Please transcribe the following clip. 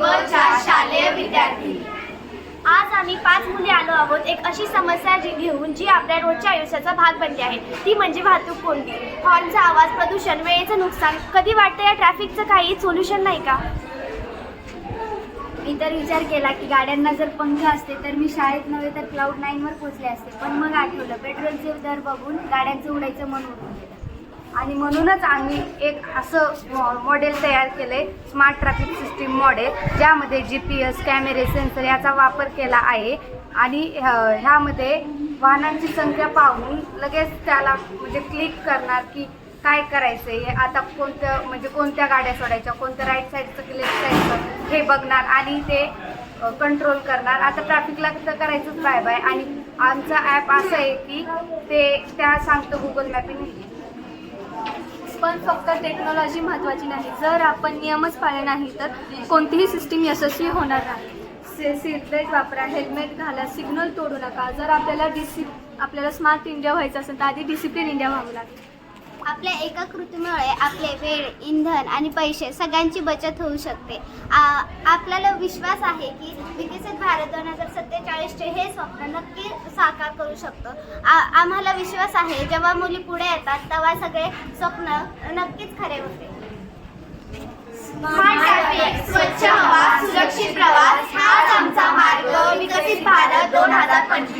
शालेय विद्यार्थी. आज आम्ही पाच मुली आलो आहोत. एक अशी समस्या जी घेऊन जी आपल्या रोजच्या आयुष्याचा भाग बनली आहे. ती म्हणजे वाहतूक कोंडी. हॉर्नचा आवाज प्रदूषण वेळेचं नुकसान. कधी वाटतं या ट्रॅफिकचं काही सोल्युशन नाही का? मी तर विचार केला की गाड्यांना जर पंख असते तर मी शाळेत नव्हे तर क्लाउड नाईनवर पोचले असते. पण मग आठवलं पेट्रोलचे दर बघून गाड्यांचं उडायचं मन उडून गेलं आणि म्हणूनच आम्ही एक असं मॉ मॉडेल तयार केलं आहे स्मार्ट ट्रॅफिक सिस्टीम मॉडेल ज्यामध्ये जी पी एस कॅमेरे सेन्सर याचा वापर केला आहे. आणि ह्यामध्ये वाहनांची संख्या पाहून लगेच त्याला म्हणजे क्लिक करणार की काय करायचं आहे आता कोणत्या म्हणजे कोणत्या गाड्या सोडायच्या कोणत्या राईट साईडचं की लेफ्ट साईडचं हे बघणार आणि ते कंट्रोल करणार. आता ट्रॅफिकला तर करायचंच बाय बाय आणि आमचा ॲप असं आहे की ते त्या सांगतं गुगल मॅपिंग पण फक्त टेक्नॉलॉजी महत्त्वाची नाही. जर आपण नियमच पाळले नाही तर कोणतीही सिस्टीम यशस्वी होणार नाही. से सीट वापरा हेल्मेट घाला सिग्नल तोडू नका. जर आपल्याला डिसि आपल्याला स्मार्ट इंडिया व्हायचं असेल तर आधी डिसिप्लिन इंडिया व्हावं लागेल. आपल्या एका कृतीमुळे आपले वेळ इंधन आणि पैसे सगळ्यांची बचत होऊ शकते. आपल्याला विश्वास आहे की विकसित भारत दोन हजार सत्तेचाळीसचे हे स्वप्न नक्की साकार करू शकतो. आम्हाला विश्वास आहे जेव्हा मुली पुढे येतात तेव्हा सगळे स्वप्न नक्कीच खरे होते. स्मार्ट ट्रॅफिक स्वच्छ हवा सुरक्षित प्रवास हाच आमचा मार्ग. विकसित भारत दोन हजार पंचवीस.